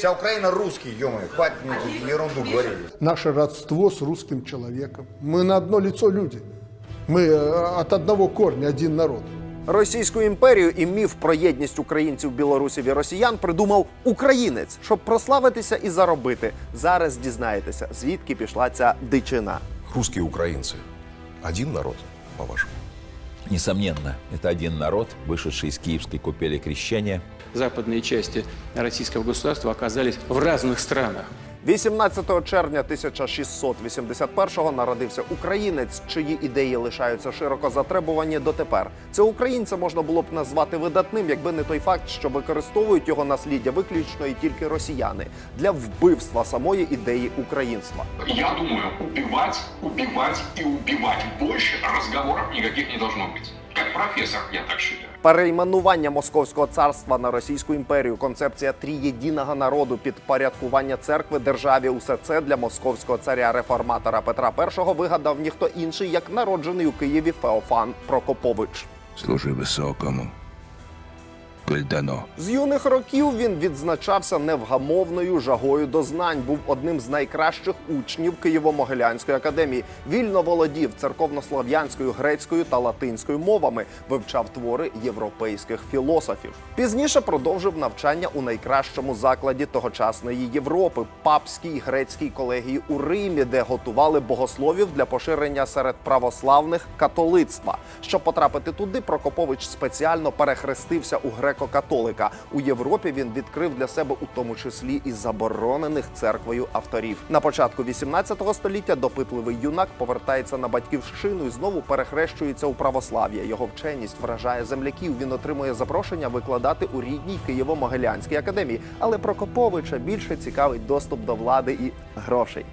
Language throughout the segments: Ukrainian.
Вся Украина русский, ё хватит мне тут ерунду говорить. Наше родство с русским человеком. Мы на одно лицо люди. Мы э, от одного корня, один народ. Російську імперію і міф про єдність українців, білорусів і росіян придумав українець, щоб прославитися і заробити. Зараз дізнаєтеся, звідки пішла ця дичина. Русские украинцы. Один народ, по-вашему? Несомненно, это один народ, вышедший из киевской купели крещения, западные части российского государства оказались в разных странах. 18 червня 1681-го народився українець, чиї ідеї лишаються широко затребувані дотепер. Це українця можна було б назвати видатним, якби не той факт, що використовують його насліддя виключно і тільки росіяни для вбивства самої ідеї українства. Я думаю, убивать, убивать и убивать. Больше разговоров никаких не должно быть. Как профессор, я так считаю. Перейменування Московського царства на Російську імперію, концепція трієдиного народу, підпорядкування церкви державі. Усе це для московського царя реформатора Петра І вигадав ніхто інший, як народжений у Києві Феофан Прокопович. Служи високому. Кульдано. З юних років він відзначався невгамовною жагою до знань. Був одним з найкращих учнів Києво-Могилянської академії. Вільно володів церковнослов'янською, грецькою та латинською мовами, вивчав твори європейських філософів. Пізніше продовжив навчання у найкращому закладі тогочасної Європи папській грецькій колегії у Римі, де готували богословів для поширення серед православних католицтва. Щоб потрапити туди, Прокопович спеціально перехрестився у греко-католика. У Європі він відкрив для себе у тому числі і заборонених церквою авторів. На початку 18 століття допитливий юнак повертається на батьківщину і знову перехрещується у православ'я. Його вченість вражає земляків. Він отримує запрошення викладати у рідній Києво-Могилянській академії. Але Прокоповича більше цікавить доступ до влади і грошей.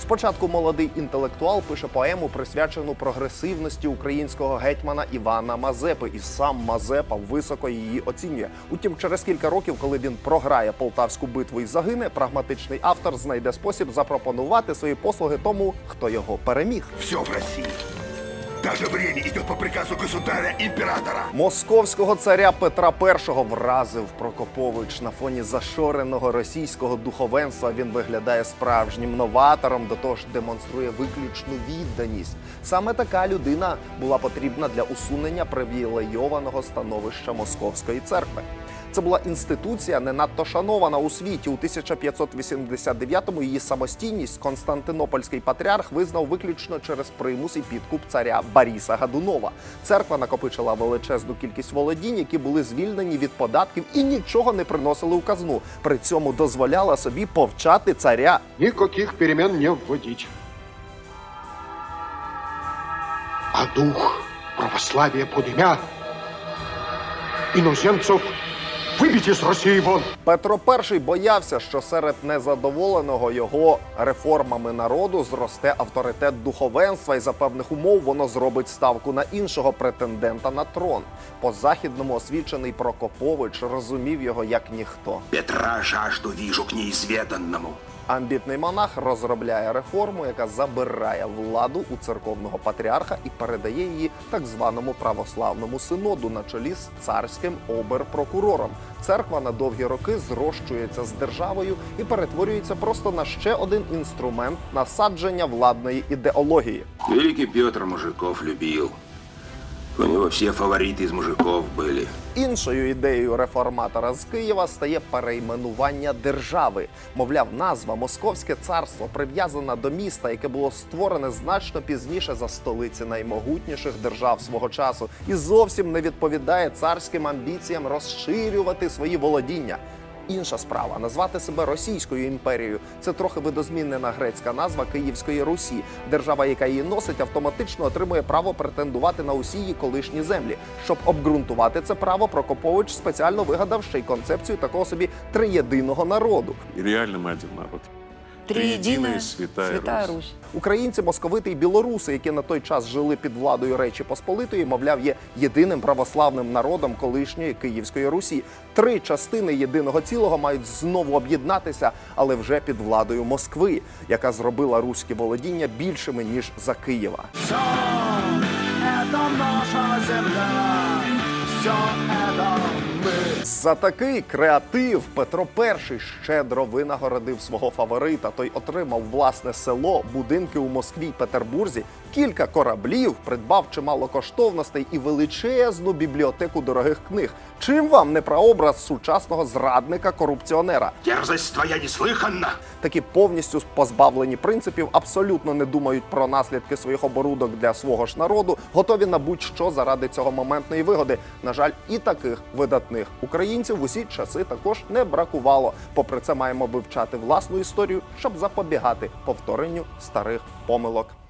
Спочатку молодий інтелектуал пише поему, присвячену прогресивності українського гетьмана Івана Мазепи, і сам Мазепа високо її оцінює. Утім, через кілька років, коли він програє полтавську битву і загине, прагматичний автор знайде спосіб запропонувати свої послуги тому, хто його переміг. Все в России. Даже время идет по приказу государя-императора. Московського царя Петра І вразив Прокопович на фоні зашореного російського духовенства. Він виглядає справжнім новатором, до того ж демонструє виключну відданість. Саме така людина була потрібна для усунення привілейованого становища Московської церкви. Це була інституція не надто шанована у світі. У 1589-му її самостійність Константинопольський патріарх визнав виключно через примус і підкуп царя Баріса Гадунова. Церква накопичила величезну кількість володінь, які були звільнені від податків і нічого не приносили у казну. При цьому дозволяла собі повчати царя. Никаких перемен не вводить. А дух православия подымя иноземцев выбить із Росії вон. Петро І боявся, що серед незадоволеного його реформами народу зросте авторитет духовенства, і за певних умов воно зробить ставку на іншого претендента на трон. По західному освічений Прокопович розумів його як ніхто. Петра жажду віжу к неизведанному. Амбітний монах розробляє реформу, яка забирає владу у церковного патріарха і передає її так званому православному синоду на чолі з царським оберпрокурором. Церква на довгі роки зрощується з державою і перетворюється просто на ще один інструмент насадження владної ідеології. Великий Петр мужиков любил. У него все фавориты из мужиков были. Іншою ідеєю реформатора з Києва стає перейменування держави. Мовляв, назва Московське царство прив'язана до міста, яке було створене значно пізніше за столиці наймогутніших держав свого часу, і зовсім не відповідає царським амбіціям розширювати свої володіння. Інша справа назвати себе Російською імперією це трохи видозмінена грецька назва Київської Русі. Держава, яка її носить, автоматично отримує право претендувати на усі її колишні землі. Щоб обґрунтувати це право, Прокопович спеціально вигадав ще й концепцію такого собі триєдиного народу. І реально ми один народ. Триединая святая, Святая Русь. Русь. Українці, московити і білоруси, які на той час жили під владою Речі Посполитої, мовляв, є єдиним православним народом колишньої Київської Русі. Три частини єдиного цілого мають знову об'єднатися, але вже під владою Москви, яка зробила руські володіння більшими ніж за Києва. Это наша земля. Все это мы. за такий креатив Петро І щедро винагородив свого фаворита. Той отримав власне село, будинки у Москві й Петербурзі, кілька кораблів, придбав чимало коштовностей і величезну бібліотеку дорогих книг. Чим вам не прообраз сучасного зрадника корупціонера? Дерзость твоя неслыханна. Такі повністю позбавлені принципів, абсолютно не думають про наслідки своїх оборудок для свого ж народу, готові на будь-що заради цього моментної вигоди. На жаль, і таких видатних українців в усі часи також не бракувало. Попри це, маємо вивчати власну історію, щоб запобігати повторенню старих помилок.